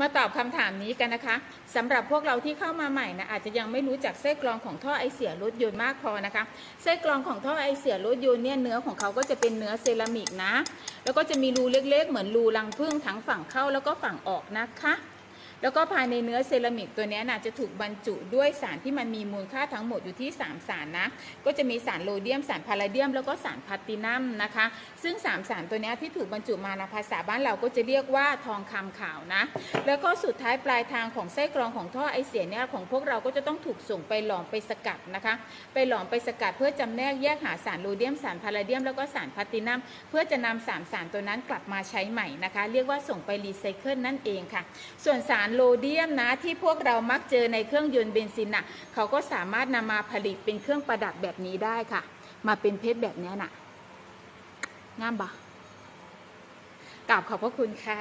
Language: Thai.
มาตอบคำถามนี้กันนะคะสำหรับพวกเราที่เข้ามาใหม่นะอาจจะยังไม่รู้จักไส้กรองของท่อไอเสียรถยนต์มากพอนะคะไส้กรองของท่อไอเสียรถยนต์เนี่ยเนื้อของเขาก็จะเป็นเนื้อเซรามิกนะ แล้วก็จะมีรูเล็กๆ เหมือนรูรังผึ้งทั้งฝั่งเข้าแล้วก็ฝั่งออกนะคะ แล้วก็ภายในเนื้อเซรามิกตัวนี้นะจะถูกบรรจุด้วยสารที่มันมีมูลค่าทั้งหมดอยู่ที่ 3 สารนะ ก็จะมีสารโรเดียม สารพาราเดียม แล้วก็สารพาตินัมนะคะ ซึ่ง 3 สารตัวนี้ที่ถูกบรรจุมาในภาษาบ้านเราก็จะเรียกว่าทองคำขาวนะ แล้วก็สุดท้ายปลายทางของไส้กรองของท่อไอเสียเนี่ยของพวกเราก็จะต้องถูกส่งไปหลอมไปสกัดนะคะ ไปหลอมไปสกัดเพื่อจำแนกแยกหาสารโรเดียม สารพาราเดียม แล้วก็สารพาตินัม เพื่อจะนำสามสารตัวนั้นกลับมาใช้ใหม่นะคะ เรียกว่าส่งไปรีไซเคิลนั่นเองค่ะ ส่วนสารโลเดียมนะที่พวกเรามักเจอในเครื่องยนต์เบนซินน่ะเขาก็สามารถนำมาผลิตเป็นเครื่องประดับแบบนี้ได้ค่ะ มาเป็นเพชรแบบนี้ยน่ะงามปะกราบขอบพระคุณค่ะ